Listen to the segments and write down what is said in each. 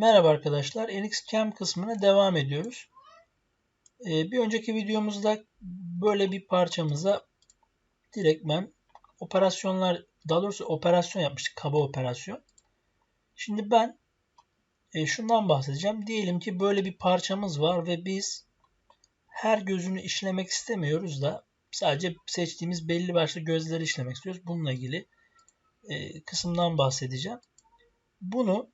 Merhaba arkadaşlar. NXCam kısmına devam ediyoruz. Ee, bir önceki videomuzda böyle bir parçamıza direktmen operasyonlar, daha doğrusu operasyon yapmıştık. Kaba operasyon. Şimdi ben e, şundan bahsedeceğim. Diyelim ki böyle bir parçamız var ve biz her gözünü işlemek istemiyoruz da sadece seçtiğimiz belli başlı gözleri işlemek istiyoruz. Bununla ilgili e, kısımdan bahsedeceğim. Bunu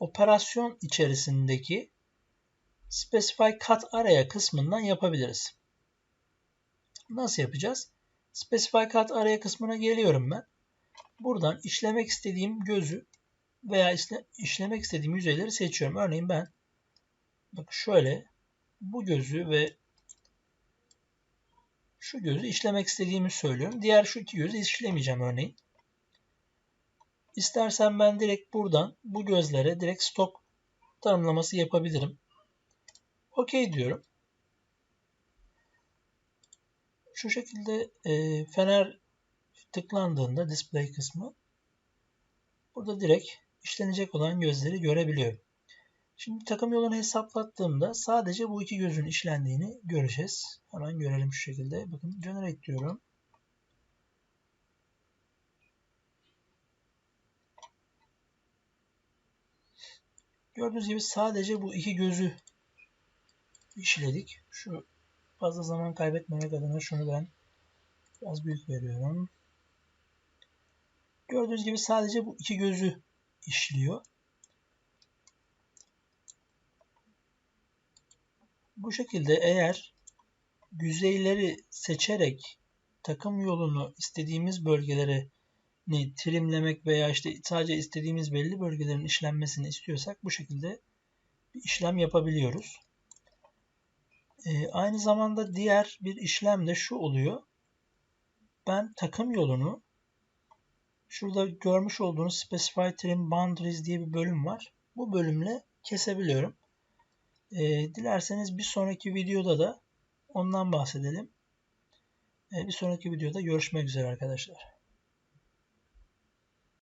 operasyon içerisindeki specify cut area kısmından yapabiliriz. Nasıl yapacağız? Specify cut area kısmına geliyorum ben. Buradan işlemek istediğim gözü veya işlemek istediğim yüzeyleri seçiyorum. Örneğin ben bak şöyle bu gözü ve şu gözü işlemek istediğimi söylüyorum. Diğer şu iki gözü işlemeyeceğim örneğin. İstersen ben direkt buradan bu gözlere direkt stok tanımlaması yapabilirim. OK diyorum. Şu şekilde e, fener tıklandığında display kısmı burada direkt işlenecek olan gözleri görebiliyorum. Şimdi takım yolunu hesaplattığımda sadece bu iki gözün işlendiğini göreceğiz. Hemen görelim şu şekilde. Bakın generate diyorum. Gördüğünüz gibi sadece bu iki gözü işledik. Şu fazla zaman kaybetmemek adına şunu ben biraz büyük veriyorum. Gördüğünüz gibi sadece bu iki gözü işliyor. Bu şekilde eğer yüzeyleri seçerek takım yolunu istediğimiz bölgelere ni trimlemek veya işte sadece istediğimiz belli bölgelerin işlenmesini istiyorsak bu şekilde bir işlem yapabiliyoruz. Ee, aynı zamanda diğer bir işlem de şu oluyor. Ben takım yolunu şurada görmüş olduğunuz Specify Trim Boundaries diye bir bölüm var. Bu bölümle kesebiliyorum. Ee, dilerseniz bir sonraki videoda da ondan bahsedelim. Ee, bir sonraki videoda görüşmek üzere arkadaşlar.